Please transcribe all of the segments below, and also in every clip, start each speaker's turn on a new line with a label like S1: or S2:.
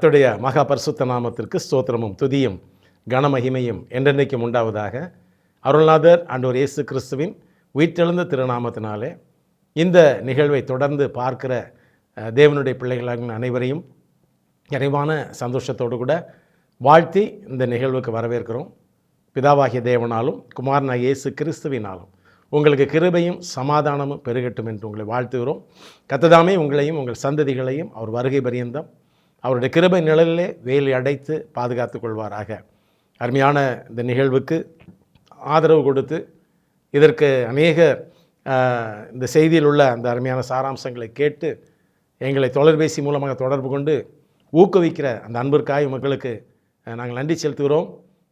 S1: கத்துடைய மகா பரிசுத்த நாமத்திற்கு ஸ்தோத்திரமும் துதியும் கனமகிமையும் என்றென்றைக்கும் உண்டாவதாக. அருள்நாதர் ஆண்டவர் இயேசு கிறிஸ்துவின் உயிர்த்தெழுந்த திருநாமத்தினாலே இந்த நிகழ்வை தொடர்ந்து பார்க்கிற தேவனுடைய பிள்ளைகளாக அனைவரையும் நிறைவான சந்தோஷத்தோடு கூட வாழ்த்தி இந்த நிகழ்வுக்கு வரவேற்கிறோம். பிதாவாகிய தேவனாலும் குமாரனாக இயேசு கிறிஸ்துவினாலும் உங்களுக்கு கிருபையும் சமாதானமும் பெருகட்டும் என்று உங்களை வாழ்த்துகிறோம். கத்ததாமே உங்களையும் உங்கள் சந்ததிகளையும் அவர் வருகை பரியந்தம் அவருடைய கிருபை நிழலிலே வேலை அடைத்து பாதுகாத்து கொள்வாராக. அருமையான இந்த நிகழ்வுக்கு ஆதரவு கொடுத்து இதற்கு அநேக இந்த செய்தியில் உள்ள அந்த அருமையான சாராம்சங்களை கேட்டு எங்களை தொலைபேசி மூலமாக தொடர்பு கொண்டு ஊக்குவிக்கிற அந்த அன்பிற்காய் மக்களுக்கு நாங்கள் நன்றி செலுத்துகிறோம்.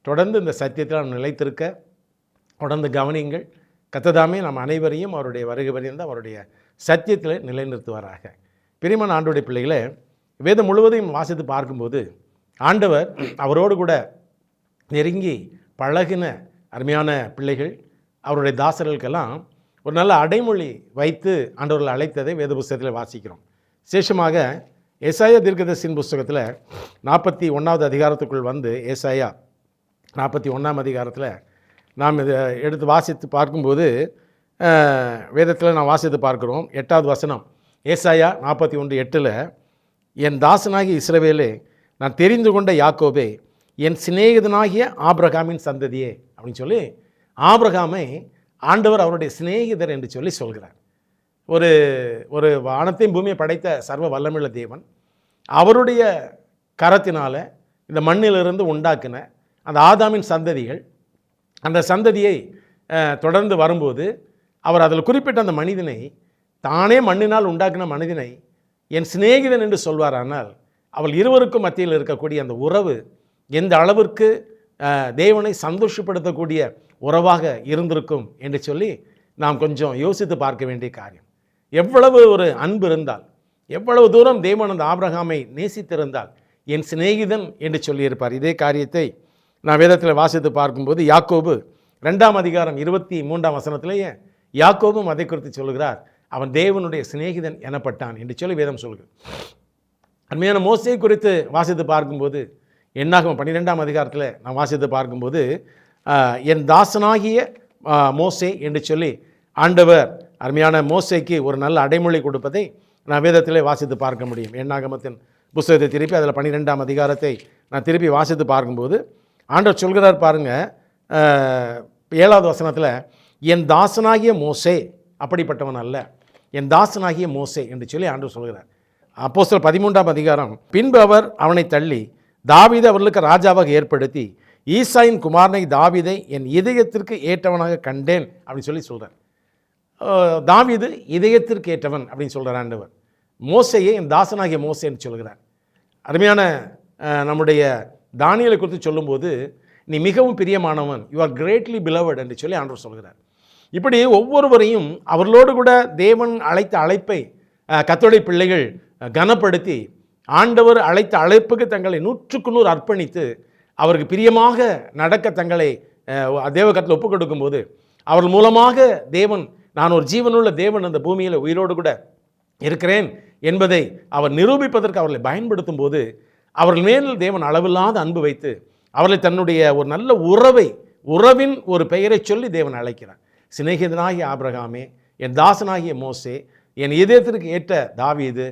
S1: தொடர்ந்து இந்த சத்தியத்தில் நாம் நிலைத்திருக்க தொடர்ந்து கவனியுங்கள். கத்ததாமே நாம் அனைவரையும் அவருடைய வருகை வரைந்த அவருடைய சத்தியத்தில் நிலைநிறுத்துவாராக. பிரிமன் ஆண்டுடைய பிள்ளைகளை வேதம் முழுவதையும் வாசித்து பார்க்கும்போது ஆண்டவர் அவரோடு கூட நெருங்கி பழகின அருமையான பிள்ளைகள் அவருடைய தாசர்களுக்கெல்லாம் ஒரு நல்ல அடைமொழி வைத்து ஆண்டவர்கள் அழைத்ததை வேத புஸ்தகத்தில் வாசிக்கிறோம். விசேஷமாக ஏசாயா தீர்க்கதர்சின் புஸ்தகத்தில் நாற்பத்தி ஒன்றாவது அதிகாரத்துக்குள் வந்து ஏசாயா நாற்பத்தி ஒன்றாம் அதிகாரத்தில் நாம் இதை எடுத்து வாசித்து பார்க்கும்போது வேதத்தில் நான் வாசித்து பார்க்குறோம். எட்டாவது வசனம் ஏசாயா நாற்பத்தி ஒன்று எட்டில் என் தாசனாகிய இஸ்ரவேலே நான் தெரிந்து கொண்ட யாக்கோபே என் சிநேகிதனாகிய ஆப்ரகாமின் சந்ததியே அப்படின்னு சொல்லி ஆப்ரகாமை ஆண்டவர் அவருடைய சிநேகிதர் என்று சொல்லி சொல்கிறார். ஒரு ஒரு வானத்தையும் பூமியை படைத்த சர்வ வல்லமுள்ள தேவன் அவருடைய கரத்தினால் இந்த மண்ணிலிருந்து உண்டாக்கின அந்த ஆதாமின் சந்ததிகள் அந்த சந்ததியை தொடர்ந்து வரும்போது அவர் அதில் குறிப்பிட்ட அந்த மனிதனை தானே மண்ணினால் உண்டாக்கின மனிதனை என் சிநேகிதன் என்று சொல்வாரானால் அவள் இருவருக்கும் மத்தியில் இருக்கக்கூடிய அந்த உறவு எந்த அளவிற்கு தேவனை சந்தோஷப்படுத்தக்கூடிய உறவாக இருந்திருக்கும் என்று சொல்லி நாம் கொஞ்சம் யோசித்து பார்க்க வேண்டிய காரியம். எவ்வளவு ஒரு அன்பு இருந்தால் எவ்வளவு தூரம் தேவன் அந்த ஆபிரகாமை நேசித்திருந்தால் என் சிநேகிதன் என்று சொல்லியிருப்பார். இதே காரியத்தை நான் வேதத்தில் வாசித்து பார்க்கும்போது யாக்கோபு ரெண்டாம் அதிகாரம் இருபத்தி மூன்றாம் வசனத்திலேயே யாக்கோபும் அதை குறித்து சொல்கிறார் அவன் தேவனுடைய சிநேகிதன் எனப்பட்டான் என்று சொல்லி வேதம் சொல்கிறது அருமையான மோசை குறித்து வாசித்து பார்க்கும்போது என்னாகும் பன்னிரெண்டாம் அதிகாரத்தில் நான் வாசித்து பார்க்கும்போது என் தாசனாகிய மோசை மோசே என்று சொல்லி ஆண்டவர் அருமையான மோசைக்கு ஒரு நல்ல அடைமொழி கொடுப்பதை நான் வேதத்திலே வாசித்து பார்க்க முடியும். எண்ணாகமத்தின் புஸ்தகத்தை திருப்பி அதில் பன்னிரெண்டாம் அதிகாரத்தை நான் திருப்பி வாசித்து பார்க்கும்போது ஆண்டவர் சொல்கிறார் பாருங்கள் ஏழாவது வசனத்தில் என் தாசனாகிய மோசே அப்படிப்பட்டவன் அல்ல. என் தாசனாகிய மோசே என்று சொல்லி ஆண்டு சொல்கிறார். அப்போஸ்தலர் பதிமூன்றாம் அதிகாரம். பின்பு அவர் அவனை தள்ளி தாவீதை அவர்களுக்கு ராஜாவாக ஏற்படுத்தி ஈசாயின் குமாரனை தாவிதை என் இதயத்திற்கு ஏற்றவனாக கண்டேன் அப்படின்னு சொல்லி சொல்கிறார் தாவிது இதயத்திற்கு ஏற்றவன் அப்படின்னு சொல்கிறார் ஆண்டவர். மோசையை என் தாசனாகிய மோசைன்னு சொல்கிறார். அருமையான நம்முடைய தானியலை குறித்து சொல்லும்போது நீ மிகவும் பிரியமானவன் யூ ஆர் கிரேட்லி பிலவட் என்று சொல்லி ஆண்டவர் சொல்கிறார். இப்படி ஒவ்வொருவரையும் அவர்களோடு கூட தேவன் அழைத்த அழைப்பை அஹ், பிள்ளைகள் கனப்படுத்தி ஆண்டவர் அழைத்த அழைப்புக்கு தங்களை நூற்றுக்கு நூறு அர்ப்பணித்து அவருக்கு பிரியமாக நடக்க தங்களை தேவகத்தில் ஒப்புக் கொடுக்கும்போது அவர்கள் மூலமாக தேவன் நான் ஒரு ஜீவனுள்ள தேவன் அந்த பூமியில் உயிரோடு கூட இருக்கிறேன் என்பதை அவர் நிரூபிப்பதற்கு அவர்களை பயன்படுத்தும் போது அவர்கள் மேல் தேவன் அளவில்லாத அன்பு வைத்து அவர்களை தன்னுடைய ஒரு நல்ல உறவை உறவின் ஒரு பெயரை சொல்லி தேவன் அழைக்கிறார். சிநேகிதனாகிய ஆபிரகாமே என் தாசனாகிய மோசே என் இதயத்திற்கு ஏற்ற தாவீது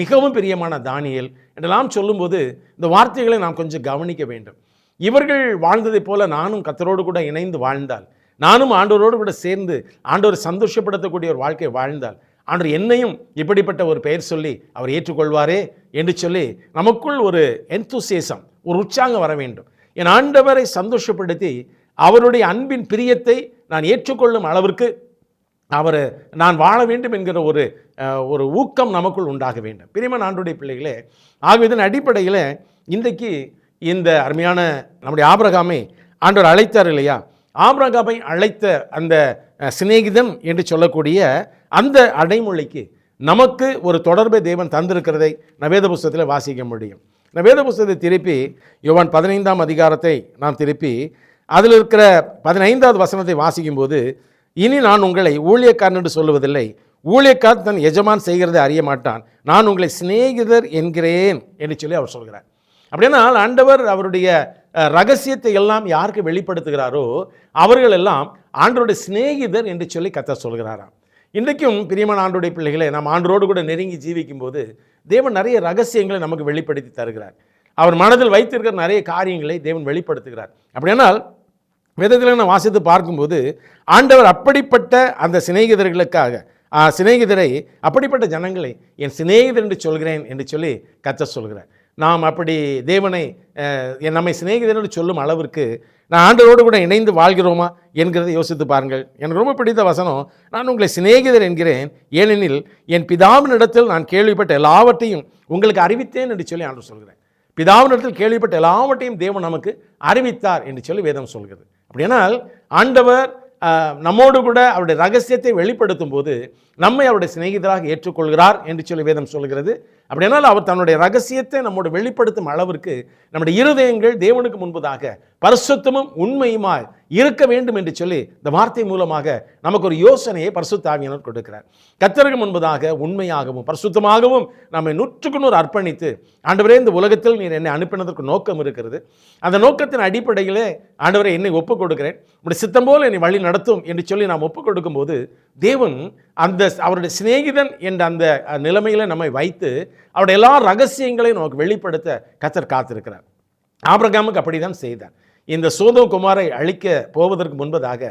S1: மிகவும் பிரியமான தானியல் என்றெல்லாம் சொல்லும்போது இந்த வார்த்தைகளை நாம் கொஞ்சம் கவனிக்க வேண்டும். இவர்கள் வாழ்ந்ததைப் போல நானும் கத்தரோடு கூட இணைந்து வாழ்ந்தால் நானும் ஆண்டவரோடு கூட சேர்ந்து ஆண்டோர் சந்தோஷப்படுத்தக்கூடிய ஒரு வாழ்க்கை வாழ்ந்தால் ஆண்டவர் என்னையும் இப்படிப்பட்ட ஒரு பெயர் சொல்லி அவர் ஏற்றுக்கொள்வாரே என்று சொல்லி நமக்குள் ஒரு எந்தூசியசம் ஒரு உற்சாகம் வர வேண்டும். என் ஆண்டவரை சந்தோஷப்படுத்தி அவருடைய அன்பின் பிரியத்தை நான் ஏற்றுக்கொள்ளும் அளவிற்கு அவர் நான் வாழ வேண்டும் என்கிற ஒரு ஒரு ஊக்கம் நமக்குள் உண்டாக வேண்டும். பிரியமான ஆண்டுடைய பிள்ளைகளே ஆகியதன் இதன் அடிப்படையில் இன்றைக்கு இந்த அருமையான நம்முடைய ஆபிரகாமை ஆண்டவர் அழைத்தார் இல்லையா? ஆபரகாமை அழைத்த அந்த சிநேகிதம் சிநேகிதன் என்று சொல்லக்கூடிய அந்த அடைமொழிக்கு நமக்கு ஒரு தொடர்பை தேவன் தந்திருக்கிறதை நான் வேத புஸ்தகத்தில் வாசிக்க முடியும். நான் வேத புஸ்தகத்தை திருப்பி யுவன் பதினைந்தாம் அதிகாரத்தை நாம் திருப்பி அதில் இருக்கிற பதினைந்தாவது வசனத்தை வாசிக்கும்போது இனி நான் உங்களை ஊழியக்காரன் என்று சொல்லுவதில்லை. ஊழியக்கார் தன் எஜமான் செய்கிறதை அறிய மாட்டான். நான் உங்களை சிநேகிதர் என்கிறேன் என்று சொல்லி அவர் சொல்கிறார். அப்படியானால் ஆண்டவர் அவருடைய ரகசியத்தை எல்லாம் யாருக்கு வெளிப்படுத்துகிறாரோ அவர்கள் எல்லாம் ஆண்டருடைய சிநேகிதர் என்று சொல்லி கத்த சொல்கிறாராம். இன்றைக்கும் பிரியமான ஆண்டுடைய பிள்ளைகளை நாம் ஆண்டரோடு கூட நெருங்கி ஜீவிக்கும் போது தேவன் நிறைய ரகசியங்களை நமக்கு வெளிப்படுத்தி தருகிறார். அவர் மனதில் வைத்திருக்கிற நிறைய காரியங்களை தேவன் வெளிப்படுத்துகிறார். அப்படியானால் வேதத்தில் நான் வாசித்து பார்க்கும்போது ஆண்டவர் அப்படிப்பட்ட அந்த சிநேகிதர்களுக்காக சிநேகிதரை அப்படிப்பட்ட ஜனங்களை என் சிநேகிதர் என்று சொல்கிறேன் என்று சொல்லி கத்த சொல்கிறார். நாம் அப்படி தேவனை என் நம்மை சிநேகிதர் என்று சொல்லும் அளவிற்கு நான் ஆண்டவரோடு கூட இணைந்து வாழ்கிறோமா என்கிறதை யோசித்து பாருங்கள். எனக்கு ரொம்ப பிடித்த வசனம் நான் உங்களை சிநேகிதர் என்கிறேன் ஏனெனில் என் பிதாவினிடத்தில் நான் கேள்விப்பட்ட எல்லாவற்றையும் உங்களுக்கு அறிவித்தேன் என்று சொல்லி ஆண்டு சொல்கிறேன் பிதாவினிடத்தில் கேள்விப்பட்ட எல்லாவற்றையும் தேவன் நமக்கு அறிவித்தார் என்று சொல்லி வேதம் சொல்கிறது. அப்படியானால் ஆண்டவர் நம்மோடு கூட அவருடைய ரகசியத்தை வெளிப்படுத்தும் போது நம்மை அவருடைய சிநேகிதராக ஏற்றுக்கொள்கிறார் என்று சொல்லி வேதம் சொல்கிறது அப்படியானால் அவர் தன்னுடைய ரகசியத்தை நம்மோடு வெளிப்படுத்தும் அளவிற்கு நம்முடைய இருதயங்கள் தேவனுக்கு முன்பதாக பரிசுத்தமும் உண்மையுமாய் இருக்க வேண்டும் என்று சொல்லி இந்த வார்த்தை மூலமாக நமக்கு ஒரு யோசனையை பரிசுத்தாவியனர் கொடுக்கிறார். கத்தருக்கு முன்பதாக உண்மையாகவும் பரிசுத்தமாகவும் நம்மை நூற்றுக்கு நூறு அர்ப்பணித்து ஆண்டவரே இந்த உலகத்தில் நீர் என்னை அனுப்பினதற்கு நோக்கம் இருக்கிறது. அந்த நோக்கத்தின் அடிப்படையிலே ஆண்டவரை என்னை ஒப்புக் கொடுக்கிறேன் உடைய சித்தம் போல் என்னை வழி நடத்தும் என்று சொல்லி நாம் ஒப்புக் கொடுக்கும்போது தேவன் அந்த அவருடைய சிநேகிதன் என்ற அந்த நிலைமையில நம்மை வைத்து அவருடைய எல்லா ரகசியங்களையும் நமக்கு வெளிப்படுத்த கத்தர் காத்திருக்கிறார். ஆபிரகாமுக்கு அப்படிதான் செய்தார். இந்த சோதம் குமாரை அழிக்க போவதற்கு முன்பதாக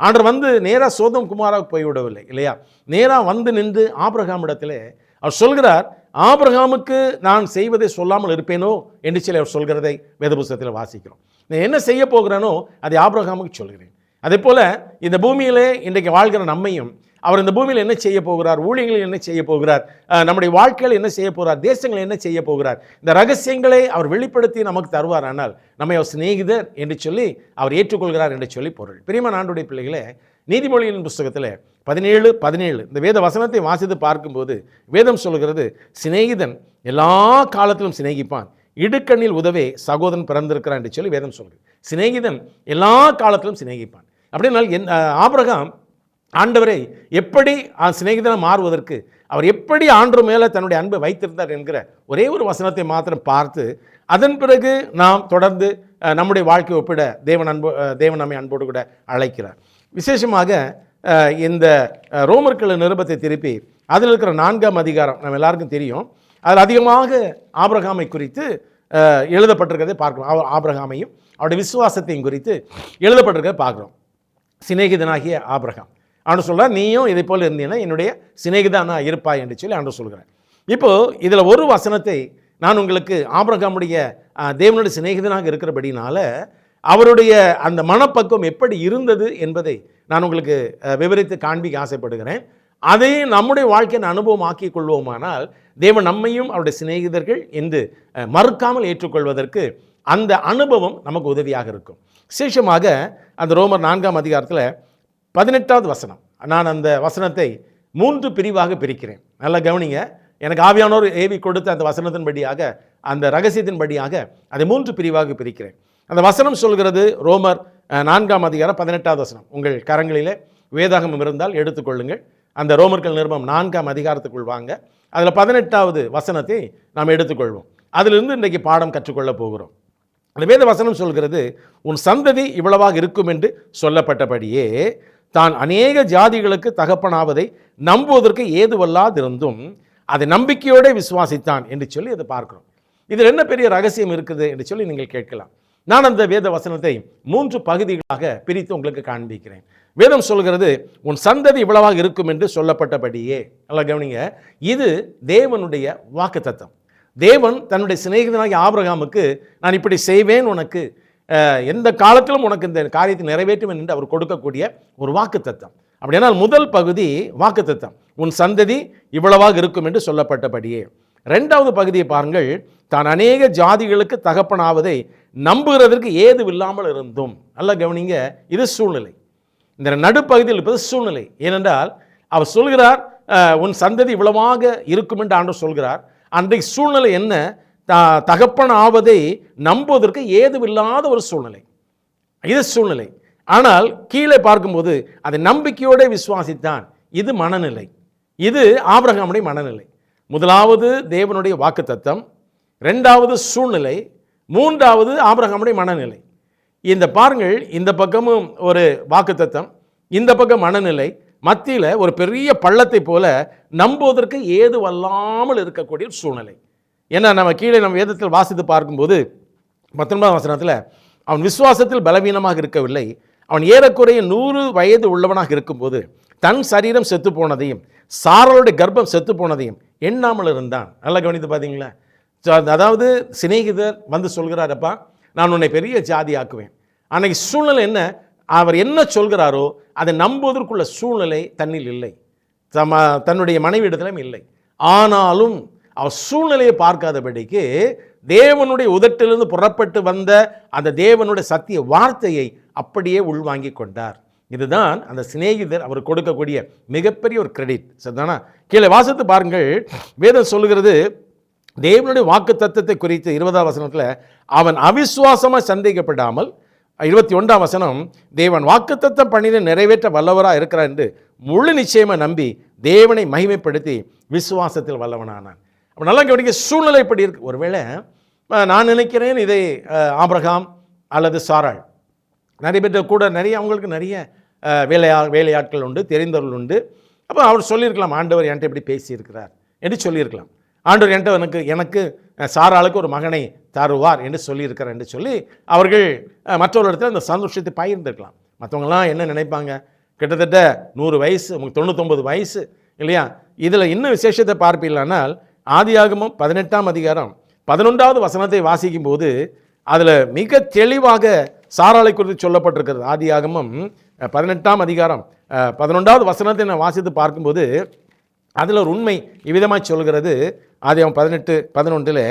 S1: ஆண்டர் வந்து நேராக சோதம் குமாராவுக்கு போய்விடவில்லை இல்லையா? நேராக வந்து நின்று ஆபிரகாமிடத்திலே அவர் சொல்கிறார் ஆபிரகாமுக்கு நான் செய்வதை சொல்லாமல் இருப்பேனோ? என்று சொல்லி அவர் சொல்கிறதை வேதபுஸ்தத்தில் வாசிக்கிறோம். நான் என்ன செய்ய போகிறேனோ அதை ஆபிரகாமுக்கு சொல்கிறேன். அதே போல் இந்த பூமியிலே இன்றைக்கு வாழ்கிற நம்மையும் அவர் இந்த பூமியில் என்ன செய்ய போகிறார்? ஊழியங்களில் என்ன செய்ய போகிறார்? நம்முடைய வாழ்க்கையில் என்ன செய்ய போகிறார்? தேசங்களில் என்ன செய்ய போகிறார்? இந்த ரகசியங்களை அவர் வெளிப்படுத்தி நமக்கு தருவார். ஆனால் நம்மை அவர் சிநேகிதர் என்று சொல்லி அவர் ஏற்றுக்கொள்கிறார் என்று சொல்லி பொருள். பிரியமான ஆண்டுடைய பிள்ளைகளே நீதிமொழியின் புஸ்தகத்தில் பதினேழு பதினேழு இந்த வேத வசனத்தை வாசித்து பார்க்கும்போது வேதம் சொல்கிறது சிநேகிதன் எல்லா காலத்திலும் சிநேகிப்பான். இடுக்கண்ணில் உதவே சகோதரன் பிறந்திருக்கிறான் என்று சொல்லி வேதம் சொல்கிறது சிநேகிதன் எல்லா காலத்திலும் சிநேகிப்பான். அப்படின்னால் என் ஆபிரகாம் ஆண்டவரை எப்படி சிநேகிதனை மாறுவதற்கு அவர் எப்படி ஆண்டு மேலே தன்னுடைய அன்பை வைத்திருந்தார் என்கிற ஒரே ஒரு வசனத்தை மாத்திரம் பார்த்து அதன் பிறகு நாம் தொடர்ந்து நம்முடைய வாழ்க்கை ஒப்பிட தேவன் அன்பு தேவன் நம்மை அன்போடு கூட அழைக்கிறார். விசேஷமாக இந்த ரோமர்கள நிருபத்தை திருப்பி அதில் இருக்கிற நான்காம் அதிகாரம் நம்ம எல்லாருக்கும் தெரியும். அதில் அதிகமாக ஆபிரகாமை குறித்து எழுதப்பட்டிருக்கிறதை பார்க்குறோம். அவ- ஆபிரகாமையும் அவருடைய விசுவாசத்தையும் குறித்து எழுதப்பட்டிருக்கிறத பார்க்குறோம். சிநேகிதனாகிய ஆபிரகாம். ஆண்டு சொல்கிறார் நீயும் இதை போல் இருந்தீன்னா என்னுடைய சிநேகிதானா இருப்பாய் என்று சொல்லி ஆண்டு சொல்கிறார் இப்போது இதில் ஒரு வசனத்தை நான் உங்களுக்கு ஆபிரகாமுடைய தேவனுடைய சிநேகிதனாக இருக்கிறபடினால அவருடைய அந்த மனப்பக்குவம் எப்படி இருந்தது என்பதை நான் உங்களுக்கு விவரித்து காண்பிக்க ஆசைப்படுகிறேன். அதை நம்முடைய வாழ்க்கையின் அனுபவம் ஆக்கிக் கொள்வோமானால் தேவன் நம்மையும் அவருடைய சிநேகிதர்கள் என்று மறுக்காமல் ஏற்றுக்கொள்வதற்கு அந்த அனுபவம் நமக்கு உதவியாக இருக்கும். விசேஷமாக அந்த ரோமர் நான்காம் அதிகாரத்தில் பதினெட்டாவது வசனம். நான் அந்த வசனத்தை மூன்று பிரிவாக பிரிக்கிறேன். நல்லா கவனிங்க. எனக்கு ஆவியானோர் ஏவி கொடுத்த அந்த வசனத்தின்படியாக அந்த ரகசியத்தின்படியாக அதை மூன்று பிரிவாக பிரிக்கிறேன். அந்த வசனம் சொல்கிறது ரோமர் நான்காம் அதிகாரம் பதினெட்டாவது வசனம். உங்கள் கரங்களிலே வேதாகமம் இருந்தால் எடுத்துக்கொள்ளுங்கள் அந்த ரோமர்கள் நிருபம் நான்காம் அதிகாரத்துக்குள் வாங்க. அதில் பதினெட்டாவது வசனத்தை நாம் எடுத்துக்கொள்வோம் அதிலிருந்து இன்றைக்கு பாடம் கற்றுக்கொள்ளப் போகிறோம். அந்த வேத வசனம் சொல்கிறது உன் சந்ததி இவ்வளவாக இருக்கும் என்று சொல்லப்பட்டபடியே தான் அநேக ஜாதிகளுக்கு தகப்பனாவதை நம்புவதற்கு ஏதுவல்லாதிருந்தும் அதை நம்பிக்கையோடு விசுவாசித்தான் என்று சொல்லி அதை பார்க்கிறோம். இதில் என்ன பெரிய ரகசியம் இருக்குது என்று சொல்லி நீங்கள் கேட்கலாம். நான் அந்த வேத வசனத்தை மூன்று பகுதிகளாக பிரித்து உங்களுக்கு காண்பிக்கிறேன். வேதம் சொல்கிறது உன் சந்ததி இவ்வளவாக இருக்கும் என்று சொல்லப்பட்டபடியே. நல்லா கவனிங்க. இது தேவனுடைய வாக்குத்தத்தம். தேவன் தன்னுடைய சிநேகிதனாகிய ஆபிரகாமுக்கு நான் இப்படி செய்வேன் உனக்கு. எந்த காலத்திலும் உனக்கு இந்த காரியத்தை நிறைவேற்றும் என்று அவர் கொடுக்கக்கூடிய ஒரு வாக்குத்தத்தம். அப்படியானால் முதல் பகுதி வாக்குத்தத்தம். உன் சந்ததி இவ்வளவாக இருக்கும் என்று சொல்லப்பட்டபடியே. ரெண்டாவது பகுதியை பாருங்கள். தான் அநேக ஜாதிகளுக்கு தகப்பனாவதை நம்புகிறதற்கு ஏதுவில்லாமல் இருந்தும். நல்லா கவனிங்க இது சூழ்நிலை. இந்த நடுப்பகுதியில் இருப்பது சூழ்நிலை. ஏனென்றால் அவர் சொல்கிறார் உன் சந்ததி இவ்வளவாக இருக்கும் என்று ஆண்டு சொல்கிறார். அன்றைக்கு சூழ்நிலை என்ன? த தகப்பன் ஆவதை நம்புவதற்கு ஏதுவில்லாத ஒரு சூழ்நிலை. இது சூழ்நிலை. ஆனால் கீழே பார்க்கும்போது அதை நம்பிக்கையோட விசுவாசித்தான். இது மனநிலை. இது ஆபிரகாமுடைய மனநிலை. முதலாவது தேவனுடைய வாக்குத்தத்தம். ரெண்டாவது சூழ்நிலை. மூன்றாவது ஆபிரகாமுடைய மனநிலை. இந்த பாருங்கள் இந்த பக்கமும் ஒரு வாக்குத்தத்தம். இந்த பக்கம் மனநிலை. மத்தியில் ஒரு பெரிய பள்ளத்தை போல நம்புவதற்கு ஏது வல்லாமல் இருக்கக்கூடிய சூழ்நிலை. ஏன்னா நம்ம கீழே நம்ம வேதத்தில் வாசித்து பார்க்கும்போது பத்தொன்பதாம் வசனத்தில் அவன் விசுவாசத்தில் பலவீனமாக இருக்கவில்லை. அவன் ஏறக்குறைய நூறு வயது உள்ளவனாக இருக்கும்போது தன் சரீரம் செத்து போனதையும் சாரலுடைய கர்ப்பம் செத்து போனதையும் எண்ணாமல் இருந்தான். நல்லா கவனித்து பார்த்தீங்களா? அதாவது சிநேகிதர் வந்து சொல்கிறாரப்பா நான் உன்னை பெரிய ஜாதி ஆக்குவேன். அன்னைக்கு சூழ்நிலை என்ன? அவர் என்ன சொல்கிறாரோ அதை நம்புவதற்குள்ள சூழ்நிலை தன்னில் இல்லை. தம தன்னுடைய மனைவியிடத்திலும் இல்லை. ஆனாலும் சூழ்நிலையை பார்க்காதபடிக்கு தேவனுடைய உதட்டிலிருந்து புறப்பட்டு வந்த அந்த தேவனுடைய சத்திய வார்த்தையை அப்படியே உள்வாங்கி கொண்டார். இதுதான் அந்த சிநேகிதர் அவர் கொடுக்கக்கூடிய மிகப்பெரிய ஒரு கிரெடிட் சரிதானா? கீழே வாசத்து பாருங்கள். வேதம் சொல்லுகிறது தேவனுடைய வாக்கு தத்துவத்தை குறித்து இருபதாம் வசனத்தில் அவன் அவிசுவாசமாக சந்தேகப்படாமல் இருபத்தி ஒன்றாம் வசனம் தேவன் வாக்குத்தத்தம் பண்ணினை நிறைவேற்ற வல்லவராக இருக்கிறார் என்று முழு நிச்சயமாக நம்பி தேவனை மகிமைப்படுத்தி விசுவாசத்தில் வல்லவனானான். அப்போ நல்லா கவனிக்க சூழ்நிலை இப்படி இருக்குது ஒருவேளை நான் நினைக்கிறேன் இதை ஆபிரகாம் அல்லது சாராள். நிறைய பேர் கூட நிறைய அவங்களுக்கு நிறைய வேலையா வேலையாட்கள் உண்டு தெரிந்தவர்கள் உண்டு. அப்போ அவர் சொல்லியிருக்கலாம் ஆண்டவர் என்கிட்ட இப்படி பேசியிருக்கிறார் என்று சொல்லியிருக்கலாம். ஆண்டவர் என்கிட்ட எனக்கு எனக்கு சாராளுக்கு ஒரு மகனை தருவார் என்று சொல்லியிருக்கிறார் என்று சொல்லி அவர்கள் மற்றொரு இடத்துல அந்த சந்தோஷத்தை பகிர்ந்திருக்கலாம். மற்றவங்களாம் என்ன நினைப்பாங்க? கிட்டத்தட்ட நூறு வயசு உங்களுக்கு தொண்ணூத்தொம்பது வயசு இல்லையா? இதில் இன்னும் விசேஷத்தை பார்ப்பீங்களானால் ஆதியாகமம் பதினெட்டாம் அதிகாரம் பதினொன்றாவது வசனத்தை வாசிக்கும் போது அதில் மிக தெளிவாக சாராளை குறித்து சொல்லப்பட்டிருக்கிறது. ஆதியாகமம் பதினெட்டாம் அதிகாரம் பதினொன்றாவது வசனத்தை நான் வாசித்து பார்க்கும்போது அதில் ஒரு உண்மை இவ்விதமாய் சொல்கிறது. ஆதியாகம் பதினெட்டு பதினொன்றில்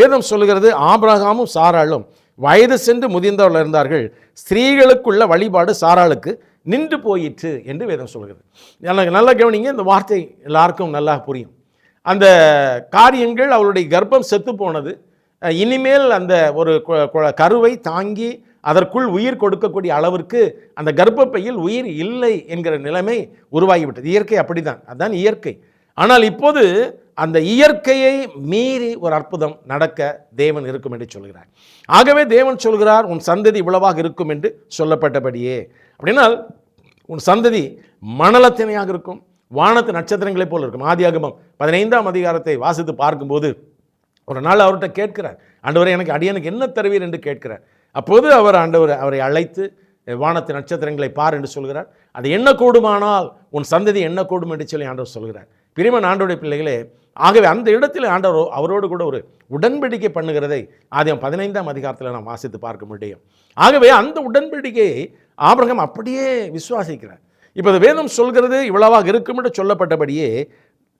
S1: வேதம் சொல்லுகிறது ஆபிரகாமும் சாராளும் வயது சென்று முதிர்ந்தவர்கள் இருந்தார்கள். ஸ்திரீகளுக்குள்ள வழிபாடு சாராளுக்கு நின்று போயிற்று என்று வேதம் சொல்கிறது. எனக்கு நல்லா கவனிங்க இந்த வார்த்தை எல்லாருக்கும் நல்லா புரியும். அந்த காரியங்கள் அவளுடைய கர்ப்பம் செத்து போனது. இனிமேல் அந்த ஒரு கருவை தாங்கி அதற்குள் உயிர் கொடுக்கக்கூடிய அளவிற்கு அந்த கர்ப்பப்பையில் உயிர் இல்லை என்கிற நிலைமை உருவாகிவிட்டது. இயற்கை அப்படிதான் அதுதான் இயற்கை. ஆனால் இப்போது அந்த இயற்கையை மீறி ஒரு அற்புதம் நடக்க தேவன் இருக்கும் என்று சொல்கிறார். ஆகவே தேவன் சொல்கிறார் உன் சந்ததி இவ்வளவாக இருக்கும் என்று சொல்லப்பட்டபடியே. அப்படின்னால் உன் சந்ததி மணலத்தினையாக இருக்கும். வானத்து நட்சத்திரங்களைப் போல் இருக்கும். ஆதியாகமம் பதினைந்தாம் அதிகாரத்தை வாசித்து பார்க்கும்போது ஒரு நாள் அவர்கிட்ட கேட்கிறார். ஆண்டவரே எனக்கு அடியனுக்கு என்ன தருவீர்? என்று கேட்கிறார். அப்போது அவர் ஆண்டவர் அவரை அழைத்து வானத்து நட்சத்திரங்களை பார் என்று சொல்கிறார். அது என்ன கூடுமானால் உன் சந்ததி என்ன கூடும்? என்று சொல்லி ஆண்டவர் சொல்கிறார். பிரிமன் ஆண்டோடைய பிள்ளைகளே ஆகவே அந்த இடத்தில் ஆண்டவர் அவரோடு கூட ஒரு உடன்படிக்கை பண்ணுகிறதை ஆதியம் பதினைந்தாம் அதிகாரத்தில் நாம் வாசித்து பார்க்க முடியும். ஆகவே அந்த உடன்படிக்கையை ஆபிரகம் அப்படியே விசுவாசிக்கிறார். இப்போ அது வேதம் சொல்கிறது இவ்வளவாக இருக்கும் என்று சொல்லப்பட்டபடியே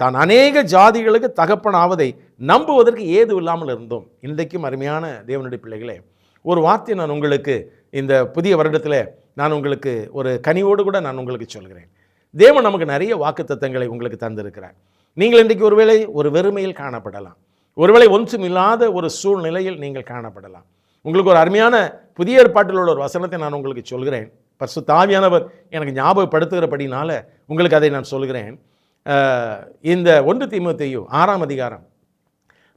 S1: தான் அநேக ஜாதிகளுக்கு தகப்பனாவதை நம்புவதற்கு ஏது இல்லாமல் இருந்தோம். இன்றைக்கும் அருமையான தேவனுடைய பிள்ளைகளே ஒரு வார்த்தை நான் உங்களுக்கு இந்த புதிய வருடத்தில் நான் உங்களுக்கு ஒரு கனிவோடு கூட நான் உங்களுக்கு சொல்கிறேன். தேவன் நமக்கு நிறைய வாக்குத்தத்தங்களை உங்களுக்கு தந்திருக்கிறார். நீங்கள் இன்றைக்கு ஒருவேளை ஒரு வெறுமையில் காணப்படலாம். ஒருவேளை ஒன்றும் இல்லாத ஒரு சூழ்நிலையில் நீங்கள் காணப்படலாம். உங்களுக்கு ஒரு அருமையான புதிய ஏற்பாட்டில் உள்ள ஒரு வசனத்தை நான் உங்களுக்கு சொல்கிறேன். பர்சு தாவியானவர் எனக்கு ஞாபகப்படுத்துகிறபடினால உங்களுக்கு அதை நான் சொல்கிறேன். இந்த ஒன்று தீமத்தையும் ஆறாம் அதிகாரம்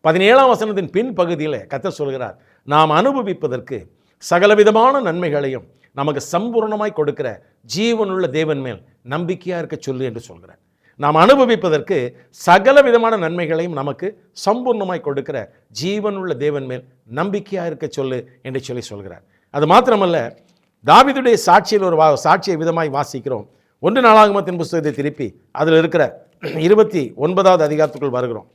S1: பதினேழாம் வசனத்தின் பின் பகுதியில் சொல்கிறார் நாம் அனுபவிப்பதற்கு சகலவிதமான நன்மைகளையும் நமக்கு சம்பூர்ணமாய் கொடுக்கிற ஜீவனுள்ள தேவன் மேல் நம்பிக்கையாக இருக்க சொல்லு என்று சொல்கிறார். நாம் அனுபவிப்பதற்கு சகல விதமான நன்மைகளையும் நமக்கு சம்பூர்ணமாய் கொடுக்கிற ஜீவனுள்ள தேவன் மேல் நம்பிக்கையாக இருக்க சொல்லு என்று சொல்லி சொல்கிறார். அது மாத்திரமல்ல தாவிதுடைய சாட்சியில் ஒரு வா சாட்சியை விதமாய் வாசிக்கிறோம். ஒன்று நாளாகமத்தின் புஸ்தகத்தை திருப்பி அதில் இருக்கிற இருபத்தி ஒன்பதாவது அதிகாரத்துக்குள் வருகிறோம்.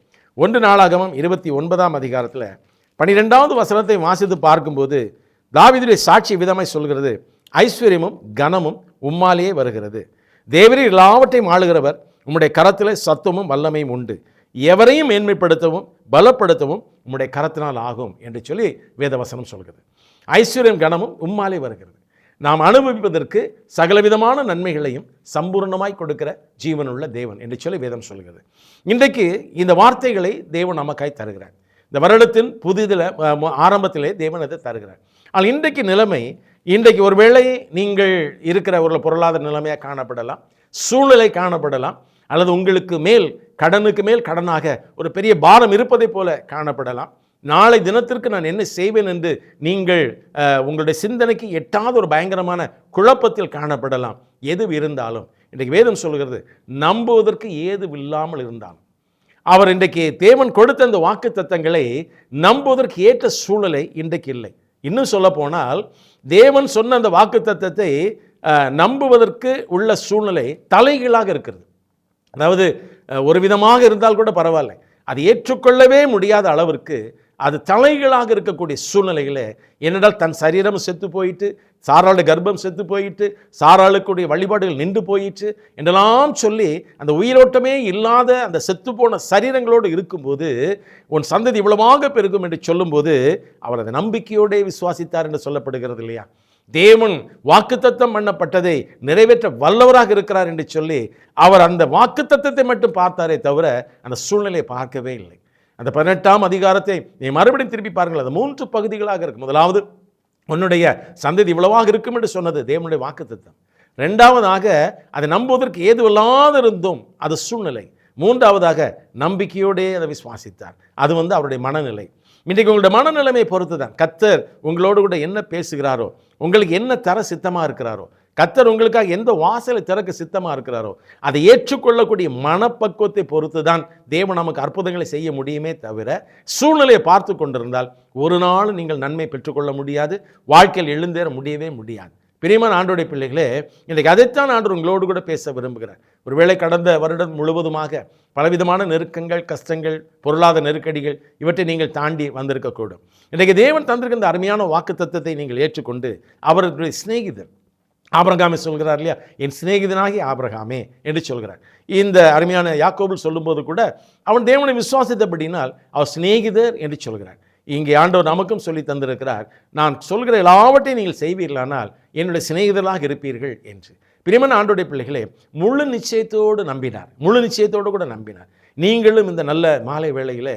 S1: ஒன்று நாளாகமம் இருபத்தி ஒன்பதாம் அதிகாரத்தில் பனிரெண்டாவது வசனத்தை வாசித்து பார்க்கும்போது தாவிதுடைய சாட்சி விதமாய் சொல்கிறது ஐஸ்வர்யமும் கனமும் உம்மாலேயே வருகிறது. தேவரீர் எல்லாவற்றையும் ஆளுகிறவர் உம்முடைய கரத்தில் சத்துவமும் வல்லமையும் உண்டு. எவரையும் மேன்மைப்படுத்தவும் பலப்படுத்தவும் உம்முடைய கரத்தினால் ஆகும் என்று சொல்லி வேதவசனம் சொல்கிறது. ஐஸ்வர்யம் கனமும் உம்மாலே வருகிறது. நாம் அனுபவிப்பதற்கு சகலவிதமான நன்மைகளையும் சம்பூர்ணமாய் கொடுக்கிற ஜீவனுள்ள தேவன் என்று சொல்லி வேதம் சொல்கிறது. இன்றைக்கு இந்த வார்த்தைகளை தேவன் நமக்காய் தருகிறார். இந்த வருடத்தின் புதிதில் ஆரம்பத்திலே தேவன் அதை தருகிறார். ஆனால் இன்றைக்கு நிலைமை இன்றைக்கு ஒருவேளை நீங்கள் இருக்கிற ஒரு பொருளாதார நிலைமையாக காணப்படலாம் சூழ்நிலை காணப்படலாம் அல்லது உங்களுக்கு மேல் கடனுக்கு மேல் கடனாக ஒரு பெரிய பாரம் இருப்பதை போல காணப்படலாம். நாளை தினத்திற்கு நான் என்ன செய்வேன் என்று நீங்கள் உங்களுடைய சிந்தனைக்கு எட்டாத ஒரு பயங்கரமான குழப்பத்தில் காணப்படலாம். எது இருந்தாலும். இன்றைக்கு வேதம் சொல்கிறது நம்புவதற்கு ஏது இல்லாமல் இருந்தாலும் அவர் இன்றைக்கு தேவன் கொடுத்த அந்த வாக்கு தத்தங்களை நம்புவதற்கு ஏற்ற சூழ்நிலை இன்றைக்கு இல்லை. இன்னும் சொல்ல போனால் தேவன் சொன்ன அந்த வாக்கு தத்தத்தை நம்புவதற்கு உள்ள சூழ்நிலை தலைகீழாக இருக்கிறது. அதாவது ஒரு விதமாக இருந்தால் கூட பரவாயில்ல. அது ஏற்றுக்கொள்ளவே முடியாத அளவிற்கு அது தலைகளாக இருக்கக்கூடிய சூழ்நிலைகளை என்னென்றால் தன் சரீரம் செத்து போயிட்டு சாராளுடைய கர்ப்பம் செத்து போயிட்டு சாராளுக்குடைய வழிபாடுகள் நின்று போயிட்டு என்றெல்லாம் சொல்லி அந்த உயிரோட்டமே இல்லாத அந்த செத்துப்போன சரீரங்களோடு இருக்கும்போது உன் சந்ததி இவ்வளவாக பெருகும் என்று சொல்லும்போது அவர் அதை நம்பிக்கையோடே விசுவாசித்தார் என்று சொல்லப்படுகிறது இல்லையா? தேவன் வாக்குத்தத்தம் பண்ணப்பட்டதை நிறைவேற்ற வல்லவராக இருக்கிறார் என்று சொல்லி அவர் அந்த வாக்குத்தத்தத்தை மட்டும் பார்த்தாரே தவிர அந்த சூழ்நிலையை பார்க்கவே இல்லை. அந்த பதினெட்டாம் அதிகாரத்தை நீ மறுபடியும் திருப்பி பாருங்கள். அது மூன்று பகுதிகளாக இருக்கும். முதலாவது உன்னுடைய சந்ததி இவ்வளவாக இருக்கும் என்று சொன்னது தேவனுடைய வாக்குத்தத்தம். ரெண்டாவதாக அதை நம்புவதற்கு ஏதுவில்லாத இருந்தும் அது சூழ்நிலை. மூன்றாவதாக நம்பிக்கையோடே அதை விசுவாசித்தார். அது வந்து அவருடைய மனநிலை. இன்றைக்கு உங்களுடைய மனநிலைமை பொறுத்து தான் கத்தர் உங்களோடு கூட என்ன பேசுகிறாரோ உங்களுக்கு என்ன தர சித்தமாக இருக்கிறாரோ கத்தர் உங்களுக்காக எந்த வாசலை திறக்க சித்தமாக இருக்கிறாரோ அதை ஏற்றுக்கொள்ளக்கூடிய மனப்பக்குவத்தை பொறுத்து தான் தேவன் நமக்கு அற்புதங்களை செய்ய முடியுமே தவிர சூழ்நிலையை பார்த்து கொண்டிருந்தால் ஒரு நாள் நீங்கள் நன்மை பெற்றுக்கொள்ள முடியாது வாழ்க்கையில் எழுந்தேற முடியவே முடியாது. பிரியமான ஆண்டோடைய பிள்ளைகளே இன்றைக்கு அதைத்தான் ஆண்டு உங்களோடு கூட பேச விரும்புகிறேன் ஒருவேளை கடந்த வருடம் முழுவதுமாக பலவிதமான நெருக்கங்கள் கஷ்டங்கள் பொருளாதார நெருக்கடிகள் இவற்றை நீங்கள் தாண்டி வந்திருக்கக்கூடும். இன்றைக்கு தேவன் தந்திருக்கின்ற இந்த அருமையான தத்துவத்தை நீங்கள் ஏற்றுக்கொண்டு அவர்களுடைய சிநேகிதர் ஆபரகாமே சொல்கிறார் இல்லையா? என் சிநேகிதனாகி ஆபரகாமே என்று சொல்கிறார். இந்த அருமையான யாக்கோபில் சொல்லும்போது கூட அவன் தேவனை விசுவாசித்தபடினால் அவர் சிநேகிதர் என்று சொல்கிறார். இங்கே ஆண்டவர் நமக்கும் சொல்லி தந்திருக்கிறார். நான் சொல்கிற எல்லாவற்றையும் நீங்கள் செய்வீர்களானால் என்னுடைய சிநேகிதர்களாக இருப்பீர்கள் என்று. பிரியமன் ஆண்டோடைய பிள்ளைகளே முழு நிச்சயத்தோடு நம்பினார். முழு நிச்சயத்தோடு கூட நம்பினார். நீங்களும் இந்த நல்ல மாலை வேளையில்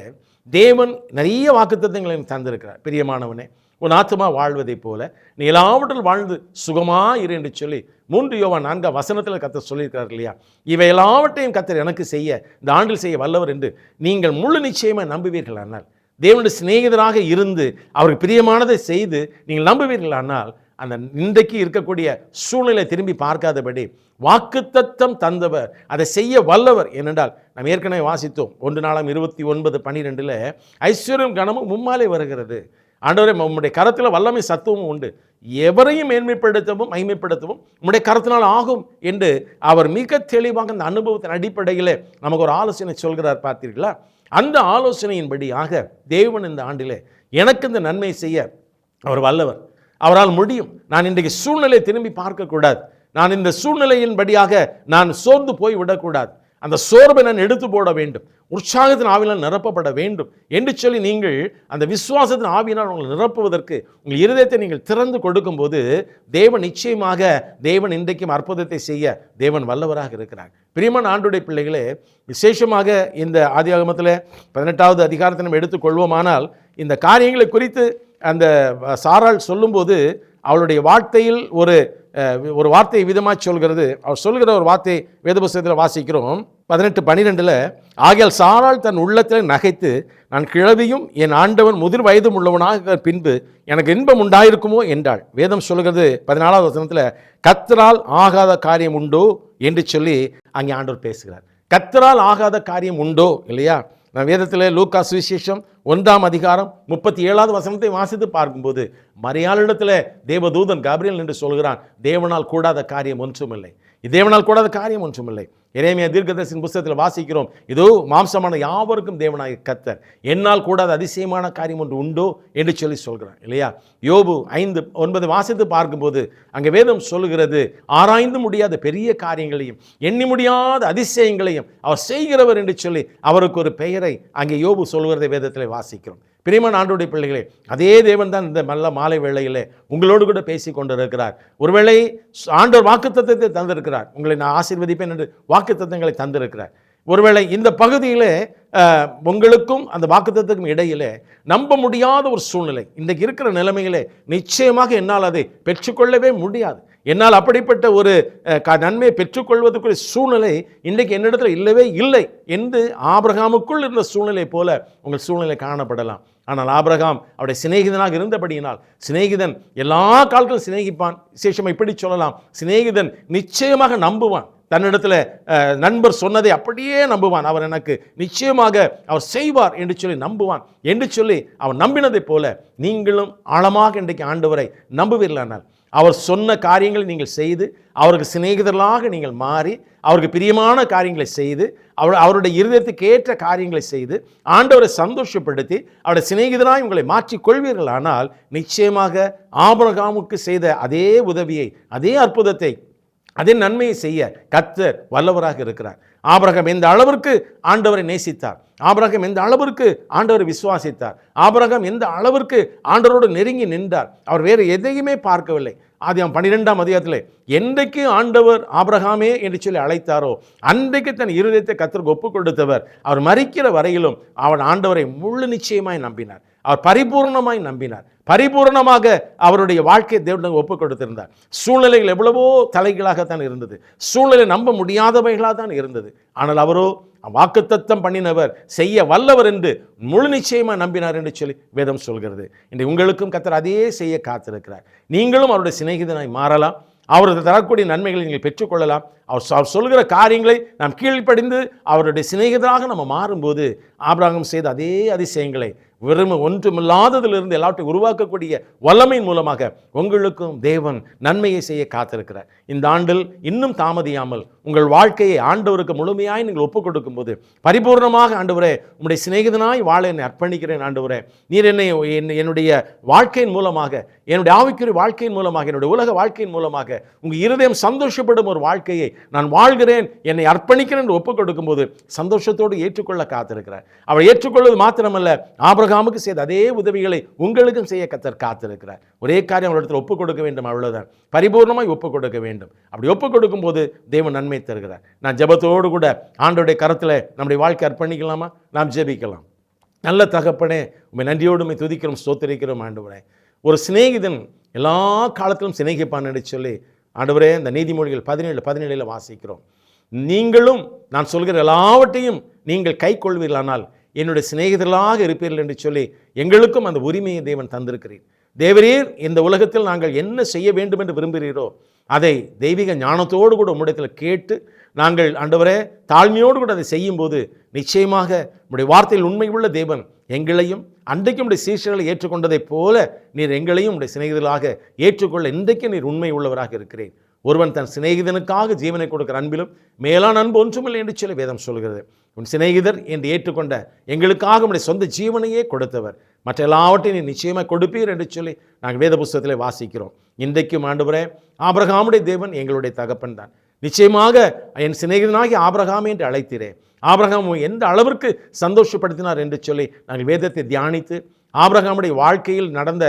S1: தேவன் நிறைய வாக்குத்தத்தங்களை தந்திருக்கிறார். பிரியமானவனே உன் ஆத்மா வாழ்வதைப் போல நீ எல்லாவற்றில் வாழ்ந்து சுகமா இரு என்று சொல்லி மூன்று யோவா நான்காம் வசனத்தில் கத்தர் சொல்லியிருக்கிறார் இல்லையா? இவை எல்லாவற்றையும் கத்தர் எனக்கு செய்ய இந்த ஆண்டில் செய்ய வல்லவர் என்று நீங்கள் முழு நிச்சயமாக நம்புவீர்கள் ஆனால் தேவனுடைய சிநேகிதராக இருந்து அவருக்கு பிரியமானதை செய்து நீங்கள் நம்புவீர்கள் ஆனால் அந்த இன்றைக்கு இருக்கக்கூடிய சூழ்நிலை திரும்பி பார்க்காதபடி வாக்குத்தத்தம் தந்தவர் அதை செய்ய வல்லவர் ஏனென்றால் நாம் ஏற்கனவே வாசித்தோம் ஒன்று நாளாம் இருபத்தி ஒன்பது பன்னிரெண்டில் ஐஸ்வர்யம் கனமும் மும்மாலே வருகிறது. ஆண்டவரே உம்முடைய கரத்தில் வல்லமை சத்துவமும் உண்டு. எவரையும் மேன்மைப்படுத்தவும் மைமைப்படுத்தவும் உம்முடைய கரத்தினால் ஆகும் என்று அவர் மிக தெளிவாக அந்த அனுபவத்தின் அடிப்படையில் நமக்கு ஒரு ஆலோசனை சொல்கிறார் பார்த்தீர்களா? அந்த ஆலோசனையின்படியாக தேவன் இந்த ஆண்டிலே எனக்கு இந்த நன்மை செய்ய அவர் வல்லவர். அவரால் முடியும். நான் இன்றைக்கு சூழ்நிலை திரும்பி பார்க்கக்கூடாது. நான் இந்த சூழ்நிலையின்படியாக நான் சோர்ந்து போய் விடக்கூடாது. அந்த சோர்வை நான் எடுத்து போட வேண்டும். உற்சாகத்தின் ஆவினால் நிரப்பப்பட வேண்டும். என்று சொல்லி நீங்கள் அந்த விசுவாசத்தின் ஆவியினால் உங்களை நிரப்புவதற்கு உங்கள் இருதயத்தை நீங்கள் திறந்து கொடுக்கும்போது தேவன் நிச்சயமாக தேவன் இன்றைக்கும் அற்புதத்தை செய்ய தேவன் வல்லவராக இருக்கிறார். பிரியமான ஆண்டுடைய பிள்ளைகளே விசேஷமாக இந்த ஆதியாகமத்தில் பதினெட்டாவது அதிகாரத்தை நம்ம எடுத்துக்கொள்வோமானால் இந்த காரியங்களை குறித்து அந்த சாரால் சொல்லும்போது அவளுடைய வார்த்தையில் ஒரு ஒரு வார்த்தையை விதமாக சொல்கிறது. அவர் சொல்கிற ஒரு வார்த்தை வேதபுஸ்தகத்தில் வாசிக்கிறோம். பதினெட்டு பன்னிரெண்டில் ஆகியால் சாரால் தன் உள்ளத்தில் நகைத்து நான் கிழவியும் என் ஆண்டவன் முதிர் வயதும் உள்ளவனாக பின்பு எனக்கு இன்பம் உண்டாயிருக்குமோ? என்றாள். வேதம் சொல்கிறது பதினாலாவது வசனத்தில் கத்தரால் ஆகாத காரியம் உண்டோ? என்று சொல்லி அங்கே ஆண்டவர் பேசுகிறார். கத்தரால் ஆகாத காரியம் உண்டோ? இல்லையா? நான் வேதத்தில் லூக்கா சுவிசேஷம் ஒன்றாம் அதிகாரம் முப்பத்தி ஏழாவது வசனத்தை வாசித்து பார்க்கும்போது மரியாளிடத்தில் தேவதூதன் காபிரியல் என்று சொல்கிறான் தேவனால் கூடாத காரியம் ஒன்றுமில்லை. தேவனால் கூடாத காரியம் ஒன்றுமில்லை. இறைமைய தீர்க்கதரிசின் புஸ்தகத்தில் வாசிக்கிறோம் இதோ மாம்சமான யாவருக்கும் தேவனாய் கத்தர் என்னால் கூடாத அதிசயமான காரியம் ஒன்று உண்டோ? என்று சொல்லி சொல்கிறான் இல்லையா? யோபு ஐந்து ஒன்பது வாசித்து பார்க்கும்போது அங்கே வேதம் சொல்லுகிறது ஆராய்ந்து முடியாத பெரிய காரியங்களையும் எண்ணி முடியாத அதிசயங்களையும் அவர் செய்கிறவர் என்று சொல்லி அவருக்கு ஒரு பெயரை அங்கே யோபு சொல்கிறதை வேதத்தில் வாசிக்கிறோம். பிரியமான ஆண்டோடைய பிள்ளைகளே அதே தேவன் தான் இந்த நல்ல மாலை வேளையிலே உங்களோடு கூட பேசி கொண்டிருக்கிறார். ஒருவேளை ஆண்டவர் வாக்குத்தத்தை தந்திருக்கிறார். உங்களை நான் ஆசீர்வதிப்பேன் என்று வாக்குத்தத்தங்களை தந்திருக்கிறார். ஒருவேளை இந்த பகுதியிலே உங்களுக்கும் அந்த வாக்குத்தத்துக்கும் இடையிலே நம்ப முடியாத ஒரு சூழ்நிலை. இன்றைக்கு இருக்கிற நிலைமையிலே நிச்சயமாக என்னால் அதை பெற்றுக்கொள்ளவே முடியாது. என்னால் அப்படிப்பட்ட ஒரு க- நன்மையை பெற்றுக்கொள்வதற்குரிய சூழ்நிலை இன்றைக்கு என்னிடத்தில் இல்லவே இல்லை என்று ஆபிரகாமுக்குள் இருந்த சூழ்நிலை போல உங்கள் சூழ்நிலை காணப்படலாம். ஆனால் ஆபிரகாம் அவருடைய சிநேகிதனாக இருந்தபடியினால் சிநேகிதன் எல்லா காலத்திலும் சிநேகிப்பான். விசேஷம் இப்படி சொல்லலாம். சிநேகிதன் நிச்சயமாக நம்புவான். தன்னிடத்தில் நண்பர் சொன்னதை அப்படியே நம்புவான். அவர் எனக்கு நிச்சயமாக அவர் செய்வார் என்று சொல்லி நம்புவான். என்று சொல்லி அவன் நம்பினதைப் போல நீங்களும் ஆழமாக இன்றைக்கு ஆண்டவரை நம்புவீர்களானால் அவர் சொன்ன காரியங்களை நீங்கள் செய்து அவருக்கு சிநேகிதர்களாக நீங்கள் மாறி அவருக்கு பிரியமான காரியங்களை செய்து அவர் அவருடைய இருதயத்துக்கு ஏற்ற காரியங்களை செய்து ஆண்டவரை சந்தோஷப்படுத்தி அவருடைய சிநேகிதராக உங்களை மாற்றிக் கொள்வீர்களானால் நிச்சயமாக ஆபரகாமுக்கு செய்த அதே உதவியை அதே அற்புதத்தை அதே நன்மையை செய்ய கத்தர் வல்லவராக இருக்கிறார். ஆபிரகாம் எந்த அளவிற்கு ஆண்டவரை நேசித்தார்? ஆபரகம் எந்த அளவிற்கு ஆண்டவர் விசுவாசித்தார்? ஆபரகம் எந்த அளவிற்கு ஆண்டவரோடு நெருங்கி நின்றார்? அவர் வேறு எதையுமே பார்க்கவில்லை. அது அவன் பன்னிரெண்டாம் அதிகாரத்தில் என்றைக்கு ஆண்டவர் ஆபரகாமே என்று சொல்லி அழைத்தாரோ அன்றைக்கு தன் இருதயத்தை கத்தருக்கு ஒப்பு கொடுத்தவர் அவர் மறிக்கிற வரையிலும் அவன் ஆண்டவரை முழு நிச்சயமாய் நம்பினார். அவர் பரிபூர்ணமாய் நம்பினார். பரிபூர்ணமாக அவருடைய வாழ்க்கையை தேவனுக்கு ஒப்புக் கொடுத்திருந்தார் சூழ்நிலைகள் எவ்வளவோ தலைகளாகத்தான் இருந்தது. சூழ்நிலை நம்ப முடியாதவைகளாக தான் இருந்தது. ஆனால் அவரோ வாக்குத்தத்தம் பண்ணினவர் செய்ய வல்லவர் என்று முழு நிச்சயமாக நம்பினார் என்று சொல்லி வேதம் சொல்கிறது. இன்றை உங்களுக்கும் கத்தர் அதையே செய்ய காத்திருக்கிறார். நீங்களும் அவருடைய சிநேகிதனாய் மாறலாம். அவரது தரக்கூடிய நன்மைகளை நீங்கள் பெற்றுக்கொள்ளலாம். அவர் அவர் சொல்கிற காரியங்களை நாம் கீழ்ப்படிந்து அவருடைய சிநேகிதராக நம்ம மாறும்போது ஆபிராகம் செய்த அதே அதிசயங்களை வெறும் ஒன்றுமில்லாததிலிருந்து எல்லாவற்றையும் உருவாக்கக்கூடிய வல்லமையின் மூலமாக உங்களுக்கும் தேவன் நன்மையை செய்ய காத்திருக்கிறார். இந்த ஆண்டில் இன்னும் தாமதியாமல் உங்கள் வாழ்க்கையை ஆண்டவருக்கு முழுமையாய் நீங்கள் ஒப்புக் கொடுக்கும்போது பரிபூர்ணமாக ஆண்டவரே உங்களுடைய சிநேகிதனாய் வாழ என்னை அர்ப்பணிக்கிறேன் ஆண்டவரே. நீர் என்னை என்னை- என்னுடைய வாழ்க்கையின் மூலமாக என்னுடைய ஆவிக்குரிய வாழ்க்கையின் மூலமாக என்னுடைய உலக வாழ்க்கையின் மூலமாக உங்கள் இருதயம் சந்தோஷப்படும் ஒரு வாழ்க்கையை நான் வாழ்கிறேன் என்னை அர்ப்பணிக்கிறேன் என்று ஒப்புக் கொடுக்கும்போது சந்தோஷத்தோடு ஏற்றுக்கொள்ள காத்திருக்கிறார். அவர் ஏற்றுக்கொள்வது மாத்திரமல்ல ஆபிரகாமுக்கு செய்த அதே உதவிகளை உங்களுக்கும் செய்ய கத்தர் காத்திருக்கிறார். ஒரே காரியம் அவளிடத்தில் ஒப்புக் கொடுக்க வேண்டும் அவ்வளோதான் பரிபூர்ணமாய் ஒப்புக் கொடுக்க வேண்டும். அப்படி ஒப்புக் கொடுக்கும்போது தேவன் நன்மை தருகிறார். நான் ஜெபத்தோடு கூட ஆண்டோடைய கரத்தில் நம்முடைய வாழ்க்கை அர்ப்பணிக்கலாமா? நாம் ஜெபிக்கலாம். நல்ல தகப்பனே உண்மை நன்றியோடுமை துதிக்கிறோம் ஸ்தோத்திரிக்கிறோம் ஆண்டவரே. ஒரு சிநேகிதன் எல்லா காலத்திலும் சிநேகிப்பான்னு சொல்லி ஆண்டவரே இந்த நீதிமொழிகள் பதினேழு பதினேழில் வாசிக்கிறோம். நீங்களும் நான் சொல்கிற எல்லாவற்றையும் நீங்கள் கை கொள்வீர்களானால் என்னுடைய சிநேகிதர்களாக இருப்பீர்கள் என்று சொல்லி எங்களுக்கும் அந்த உரிமையை தேவன் தந்திருக்கிறேன் தேவரீர் இந்த உலகத்தில் நாங்கள் என்ன செய்ய வேண்டும் என்று விரும்புகிறீரோ அதை தெய்வீக ஞானத்தோடு கூட உம்மிடத்தில் கேட்டு நாங்கள் ஆண்டவரே தாழ்மையோடு கூட அதை செய்யும்போது நிச்சயமாக உடைய வார்த்தையில் உண்மை உள்ள தேவன் எங்களையும் அன்றைக்கும் உடைய சீஷர்களை ஏற்றுக்கொண்டதைப் போல நீர் எங்களையும் உடைய சிநேகிதர்களாக ஏற்றுக்கொள்ள இன்றைக்கு நீர் உண்மை உள்ளவராக இருக்கிறேன் ஒருவன் தன் சிநேகிதனுக்காக ஜீவனை கொடுக்கிற அன்பிலும் மேலான அன்பு ஒன்றுமில்லை என்று சொல்லி வேதம் சொல்கிறது. உன் சிநேகிதர் என்று ஏற்றுக்கொண்ட எங்களுக்காக உடைய சொந்த ஜீவனையே கொடுத்தவர். மற்ற எல்லாவற்றையும் நீ நிச்சயமாக கொடுப்பீர் என்று சொல்லி நாங்கள் வேத புஸ்தகத்திலே வாசிக்கிறோம். இன்றைக்கும் ஆண்டுபுரே ஆபிரகாமுடைய தேவன் எங்களுடைய தகப்பன் தான். நிச்சயமாக என் சிநேகிதனாகி ஆபிரகாமே என்று அழைத்தீரே. ஆபிரகாம் எந்த அளவிற்கு சந்தோஷப்படுத்தினார் என்று சொல்லி நாங்கள் வேதத்தை தியானித்து ஆபிரகாமுடைய வாழ்க்கையில் நடந்த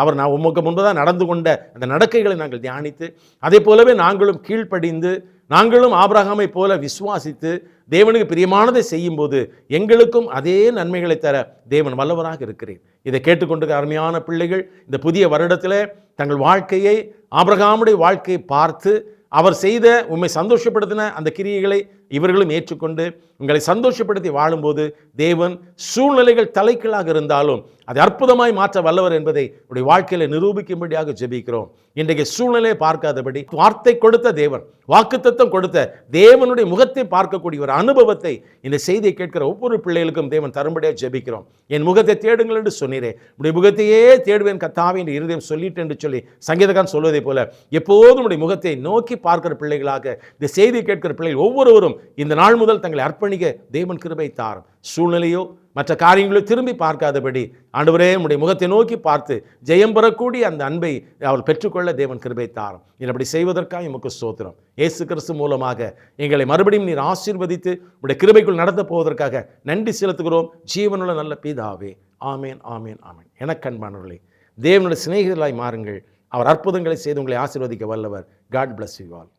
S1: அவர் நான் உமக்கு முன்பதாக நடந்து கொண்ட அந்த நடக்கைகளை நாங்கள் தியானித்து அதே போலவே நாங்களும் கீழ்ப்படிந்து நாங்களும் ஆபிரகாமை போல விசுவாசித்து தேவனுக்கு பிரியமானதை செய்யும்போது எங்களுக்கும் அதே நன்மைகளை தர தேவன் வல்லவராக இருக்கிறேன். இதை கேட்டுக்கொண்டு அருமையான பிள்ளைகள் இந்த புதிய வருடத்தில் தங்கள் வாழ்க்கையை ஆபிரகாமுடைய வாழ்க்கையை பார்த்து அவர் செய்த உம்மை சந்தோஷப்படுத்தின அந்த கிரியைகளை இவர்களும் ஏற்றுக்கொண்டு உங்களை சந்தோஷப்படுத்தி வாழும்போது தேவன் சூழ்நிலைகள் தலைக்கீழாக இருந்தாலும் அதை அற்புதமாய் மாற்ற வல்லவர் என்பதை உடைய வாழ்க்கையில் நிரூபிக்கும்படியாக ஜெபிக்கிறோம். இன்றைக்கு சூழ்நிலையை பார்க்காதபடி வார்த்தை கொடுத்த தேவன் வாக்குத்தத்தம் கொடுத்த தேவனுடைய முகத்தை பார்க்கக்கூடிய ஒரு அனுபவத்தை இந்த செய்தியை கேட்கிற ஒவ்வொரு பிள்ளைகளுக்கும் தேவன் தரும்படியாக ஜெபிக்கிறோம். என் முகத்தை தேடுங்கள் என்று சொன்னீரே. உடைய முகத்தையே தேடுவேன் கத்தாவே என்று இருதயம் சொல்லிட்டு என்று சொல்லி சங்கீதகான் சொல்வதைப் போல எப்போதும் உடைய முகத்தை நோக்கி பார்க்கிற பிள்ளைகளாக இந்த செய்தியை கேட்கிற பிள்ளைகள் ஒவ்வொருவரும் இந்த நாள் முதல் தங்களை அர்ப்பணிக்க தேவன் கிருபை தாரும். சூழ்நிலையோ மற்ற காரியங்களோ திரும்பி பார்க்காதபடி ஆண்டவரே உடைய முகத்தை நோக்கி பார்த்து ஜெயம் பெறக்கூடிய அந்த அன்பை அவர் பெற்றுக்கொள்ள தேவன் கிருபை தாரும். நீர் அப்படி செய்வதற்காக எமக்கு சோத்திரம் இயேசு கிறிஸ்து மூலமாக எங்களை மறுபடியும் நீர் ஆசீர்வதித்து உடைய கிருபைக்குள் நடத்த போவதற்காக நன்றி செலுத்துகிறோம். ஜீவனுள்ள நல்ல பிதாவே. ஆமேன் ஆமேன் ஆமேன். எனக்கு அன்பானவர்களே தேவனுடைய சிநேகிதர்களாய் மாறுங்கள். அவர் அற்புதங்களை செய்து உங்களை ஆசீர்வதிக்க வல்லவர். God bless you
S2: all